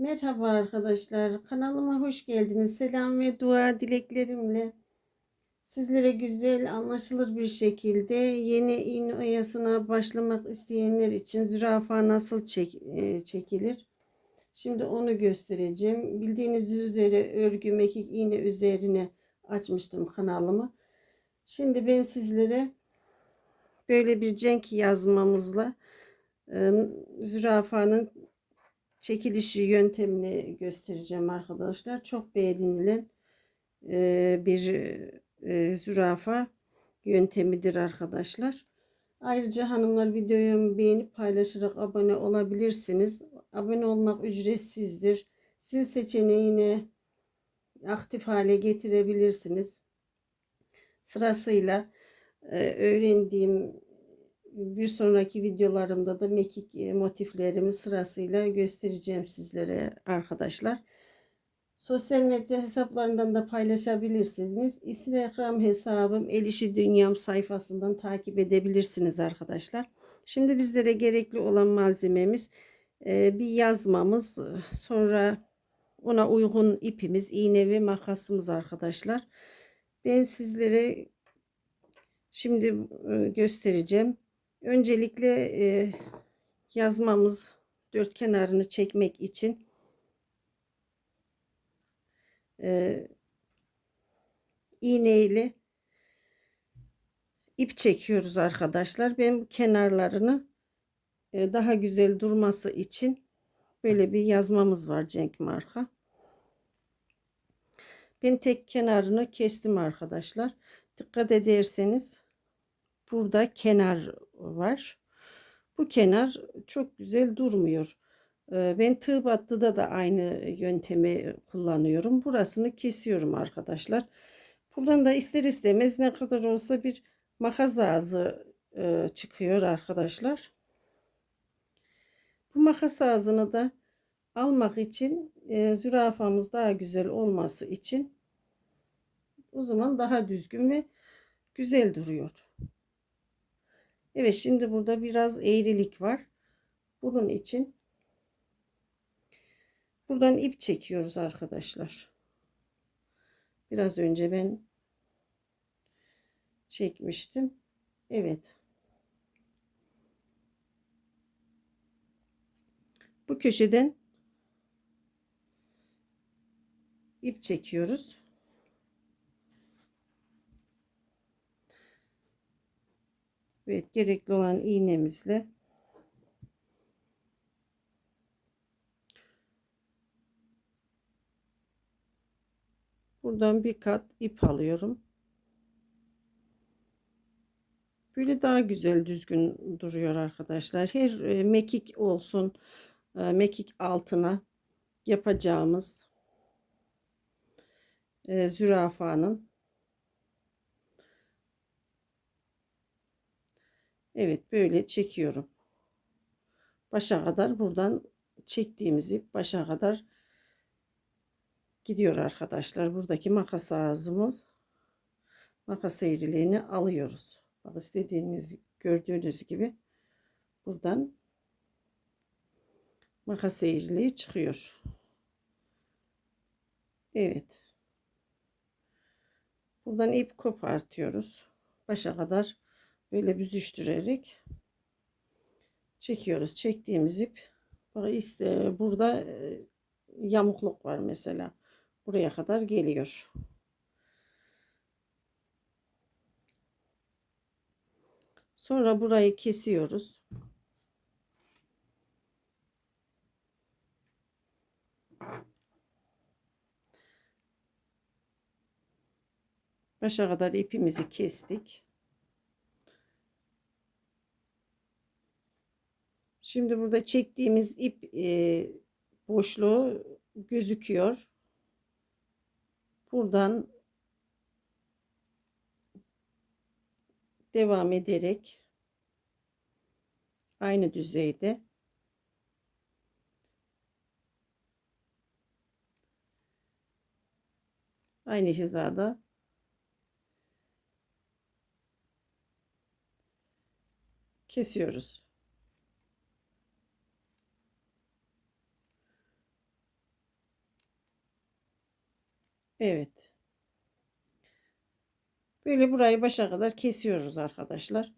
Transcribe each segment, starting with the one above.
Merhaba arkadaşlar. Kanalıma hoş geldiniz. Selam ve dua dileklerimle sizlere güzel, anlaşılır bir şekilde yeni iğne oyasına başlamak isteyenler için zürafa nasıl çek, e, çekilir? Şimdi onu göstereceğim. Bildiğiniz üzere örgü mekik iğne üzerine açmıştım kanalımı. Şimdi ben sizlere böyle bir cenk yazmamızla e, zürafanın çekilişi yöntemini göstereceğim arkadaşlar. Çok beğenilen e, bir e, zürafa yöntemidir arkadaşlar. Ayrıca hanımlar videoyu beğenip paylaşarak abone olabilirsiniz. Abone olmak ücretsizdir. Sil seçeneğini aktif hale getirebilirsiniz. Sırasıyla e, öğrendiğim bir sonraki videolarımda da mekik e, motiflerimi sırasıyla göstereceğim sizlere arkadaşlar. Sosyal medya hesaplarından da paylaşabilirsiniz. Instagram hesabım Elişi Dünyam sayfasından takip edebilirsiniz arkadaşlar. Şimdi bizlere gerekli olan malzememiz e, bir yazmamız sonra ona uygun ipimiz iğne ve makasımız arkadaşlar. Ben sizlere şimdi e, göstereceğim. Öncelikle e, yazmamız dört kenarını çekmek için e, iğne ile ip çekiyoruz arkadaşlar. Ben bu kenarlarını e, daha güzel durması için böyle bir yazmamız var Cenk marka. Ben tek kenarını kestim arkadaşlar. Dikkat ederseniz burada kenar var. Bu kenar çok güzel durmuyor. Ee, ben tığ battıda da aynı yöntemi kullanıyorum. Burasını kesiyorum arkadaşlar. Buradan da ister istemez ne kadar olsa bir makas ağzı e, çıkıyor arkadaşlar. Bu makas ağzını da almak için e, zürafamız daha güzel olması için o zaman daha düzgün ve güzel duruyor. Evet şimdi burada biraz eğrilik var. Bunun için buradan ip çekiyoruz arkadaşlar. Biraz önce ben çekmiştim. Evet. Bu köşeden ip çekiyoruz. Evet gerekli olan iğnemizle buradan bir kat ip alıyorum. Böyle daha güzel düzgün duruyor arkadaşlar. Her e, mekik olsun e, mekik altına yapacağımız e, zürafanın Evet böyle çekiyorum. Başa kadar buradan çektiğimiz ip başa kadar gidiyor arkadaşlar. Buradaki makas ağzımız makas eğriliğini alıyoruz. Bak istediğiniz gördüğünüz gibi buradan makas eğriliği çıkıyor. Evet. Buradan ip kopartıyoruz. Başa kadar böyle büzüştürerek çekiyoruz. Çektiğimiz ip bak işte burada yamukluk var mesela. Buraya kadar geliyor. Sonra burayı kesiyoruz. Başa kadar ipimizi kestik. Şimdi burada çektiğimiz ip e, boşluğu gözüküyor. Buradan devam ederek aynı düzeyde aynı hizada kesiyoruz. Evet. Böyle burayı başa kadar kesiyoruz arkadaşlar.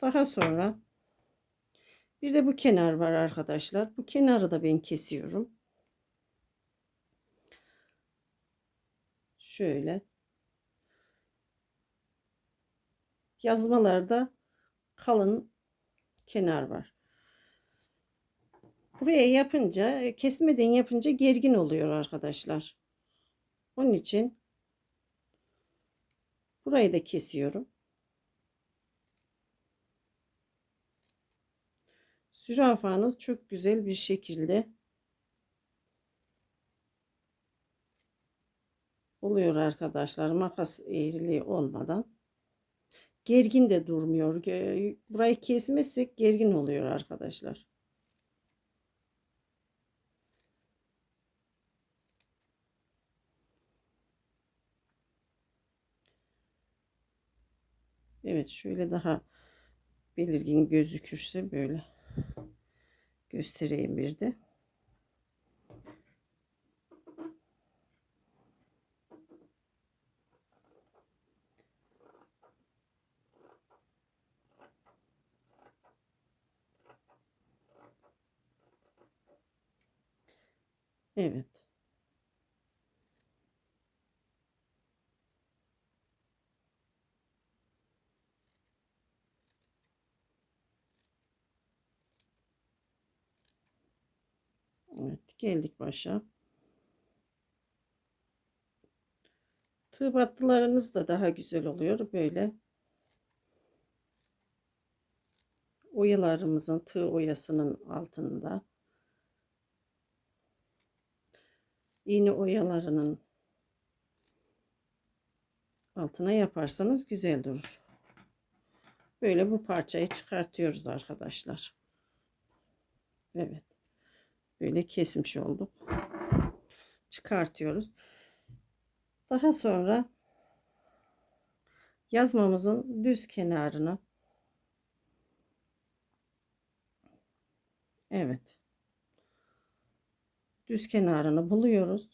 Daha sonra bir de bu kenar var arkadaşlar. Bu kenarı da ben kesiyorum. Şöyle. Yazmalarda kalın kenar var. Buraya yapınca kesmeden yapınca gergin oluyor arkadaşlar. Onun için burayı da kesiyorum. Zürafanız çok güzel bir şekilde oluyor arkadaşlar. Makas eğriliği olmadan. Gergin de durmuyor. Burayı kesmezsek gergin oluyor arkadaşlar. Evet şöyle daha belirgin gözükürse böyle göstereyim bir de. Evet. Evet geldik başa. Tığ battılarınız da daha güzel oluyor böyle. Oyalarımızın tığ oyasının altında. iğne oyalarının altına yaparsanız güzel durur. Böyle bu parçayı çıkartıyoruz arkadaşlar. Evet. Böyle kesmiş olduk. Çıkartıyoruz. Daha sonra yazmamızın düz kenarını Evet. Düz kenarını buluyoruz.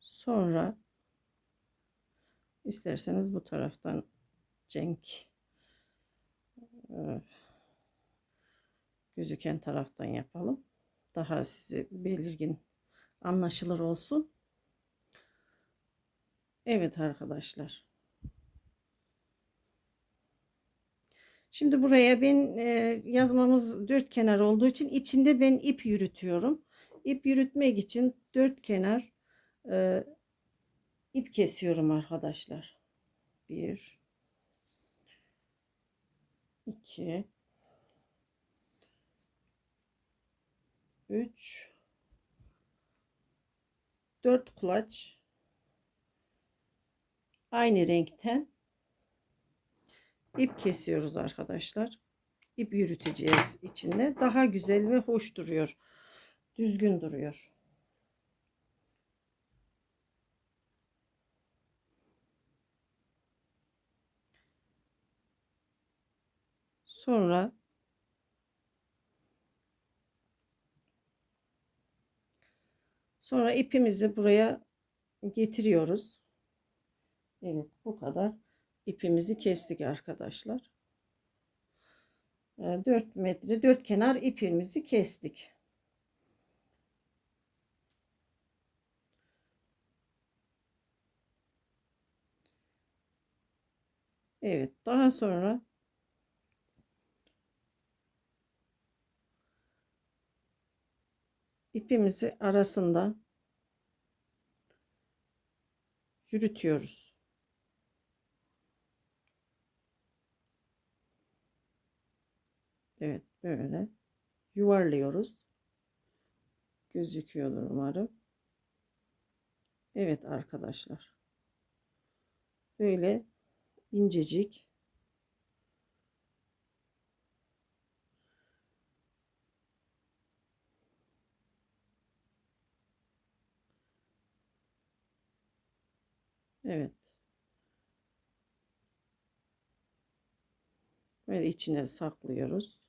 Sonra isterseniz bu taraftan cenk gözüken taraftan yapalım. Daha size belirgin anlaşılır olsun. Evet arkadaşlar. Şimdi buraya ben e, yazmamız dört kenar olduğu için içinde ben ip yürütüyorum. İp yürütmek için dört kenar e, ip kesiyorum arkadaşlar. Bir, iki, üç, dört kulaç aynı renkten ip kesiyoruz arkadaşlar. İp yürüteceğiz içinde. Daha güzel ve hoş duruyor. Düzgün duruyor. Sonra sonra ipimizi buraya getiriyoruz. Evet bu kadar ipimizi kestik arkadaşlar. 4 ee, metre 4 kenar ipimizi kestik. Evet daha sonra ipimizi arasında yürütüyoruz. Evet böyle yuvarlıyoruz. Gözüküyordur umarım. Evet arkadaşlar. Böyle incecik Evet. Böyle içine saklıyoruz.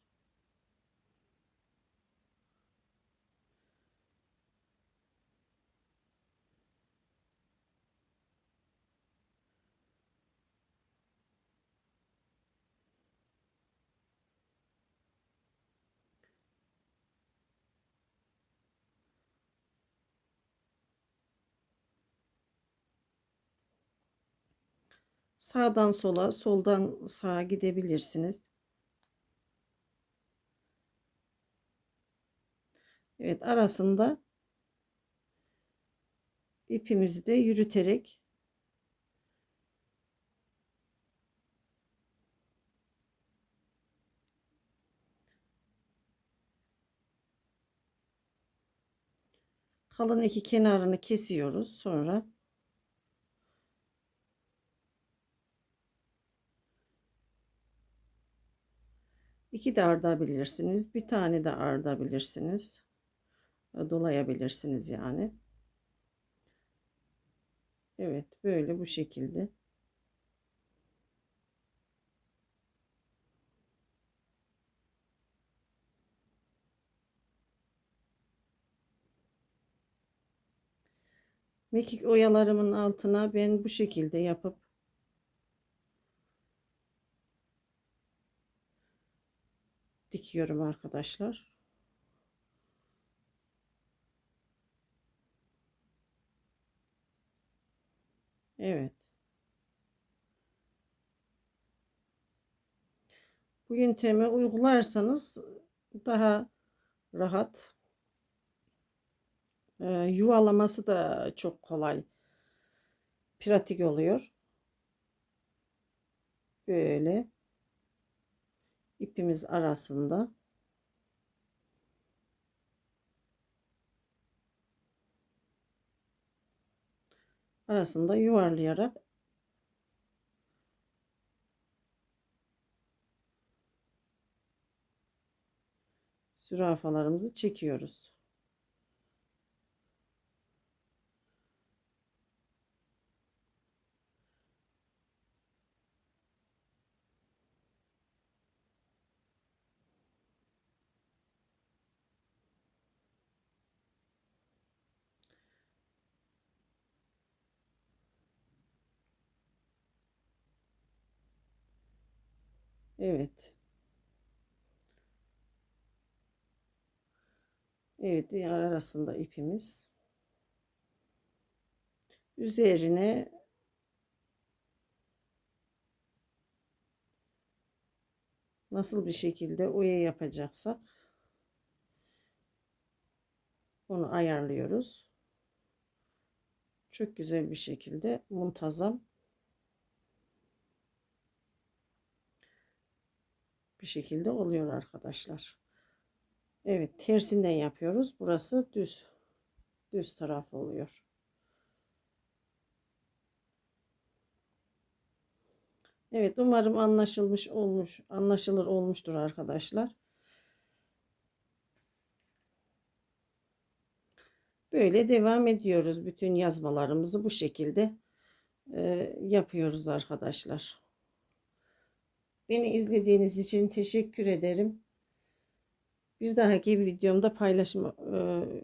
Sağdan sola, soldan sağa gidebilirsiniz. Evet arasında ipimizi de yürüterek kalın iki kenarını kesiyoruz sonra iki de ardabilirsiniz bir tane de ardabilirsiniz. Dolayabilirsiniz yani. Evet böyle bu şekilde. Mekik oyalarımın altına ben bu şekilde yapıp dikiyorum arkadaşlar. Evet. Bu yöntemi uygularsanız daha rahat e, yuvalaması da çok kolay pratik oluyor. Böyle ipimiz arasında arasında yuvarlayarak zürafalarımızı çekiyoruz. Evet. Evet, diğer arasında ipimiz. Üzerine nasıl bir şekilde oya yapacaksak onu ayarlıyoruz. Çok güzel bir şekilde muntazam bir şekilde oluyor arkadaşlar. Evet tersinden yapıyoruz. Burası düz düz taraf oluyor. Evet umarım anlaşılmış olmuş anlaşılır olmuştur arkadaşlar. Böyle devam ediyoruz. Bütün yazmalarımızı bu şekilde e, yapıyoruz arkadaşlar. Beni izlediğiniz için teşekkür ederim. Bir dahaki videomda paylaşma,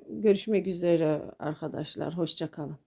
görüşmek üzere arkadaşlar. Hoşçakalın.